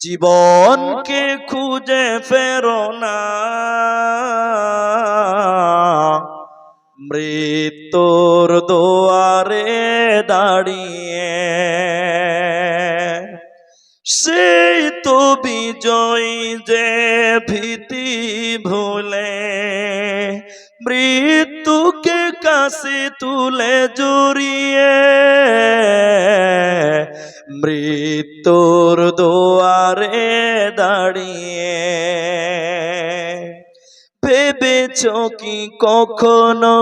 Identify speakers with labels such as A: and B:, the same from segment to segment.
A: জীবনকে খুঁজে ফেরো না। মৃত্যুর দুয়ারে দাঁড়িয়ে সেই তো বিজয় যে ভীতি ভুলে মৃত্যুকে কাছে তুলে জড়িয়ে মৃত্যুর দোয়ারে দাঁড়িয়ে। ভেবেছ কি কখনো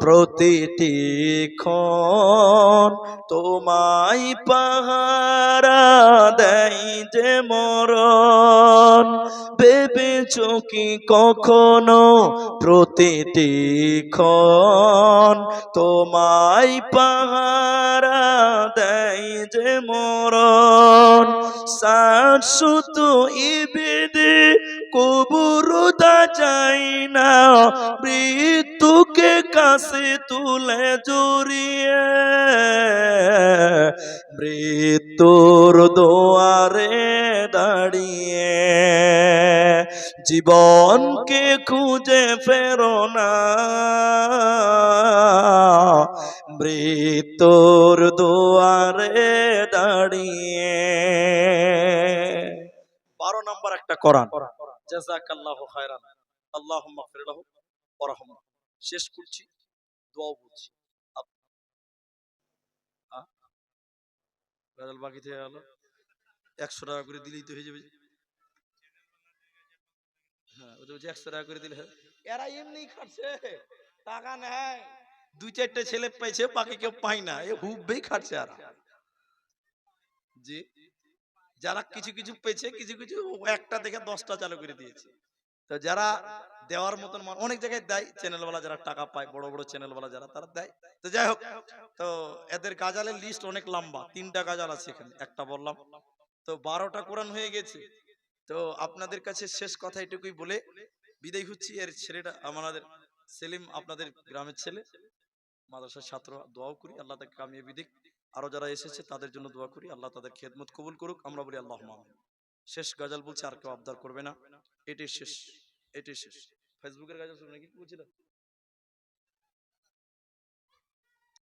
A: প্রতিটি তোমায় পাহারা দেয় যে মরণ? ভেবেছ কি কখনো প্রতিটি ক্ষণ। তোমায় পাহারা দেয় যে মরণ। শাশ্বত ইবেদে কবুরুদা চাই না। মৃত্যুকে কাছে তুলে জড়িয়ে। মৃত্যুর দোয়ারে দাঁড়িয়ে জীবনকে খুঁজে ফেরো না। মৃত্যুর দুয়ারে দাঁড়িয়ে। বারো নম্বর একটা ওয়ারহামহু শেষ করছি বলছি একশো টাকা করে দিলেই তো হয়ে যাবে। হ্যাঁ ওদের বলছে একশো টাকা করে দিলে। এরা এমনি খাটছে টাকা নেয়। দুই চারটে ছেলে পাইছে বাকি কেউ পায় না এ হুববেই খাটছে আর জি যারা কিছু কিছু পেয়েছে কিছু কিছু একটা থেকে দশটা চালু করে দিয়েছে। তো যারা দেওয়ার মতন অনেক জায়গায় দেয় চ্যানেলওয়ালা যারা টাকা পায় বড় বড় চ্যানেলওয়ালা যারা তারা দেয়। তো যাই হোক তো এদের গাজালের লিস্ট অনেক লম্বা তিনটা গাজাল আছে এখানে একটা বললাম। তো বারোটা কোরআন হয়ে গেছে। তো আপনাদের কাছে শেষ কথা এটুকুই বলে বিদায় হচ্ছি। এর ছেলেটা আমাদের সেলিম, আপনাদের গ্রামের ছেলে। মাদ্রাসার ছাত্র, দোয়াও করি, আল্লাহ তাকে কামিয়ে বিদিক আরও যারা এসেছে তাদের জন্য দোয়া করি, আল্লাহ তাদের খেদমত কবুল করুক। আমরা বলি আল্লাহ শেষ গাজাল বলছে, আর কেউ আবদার করবে না। এটাই শেষ এটাই শেষ। ফেসবুকের গাজাল শুনে কি বলছিল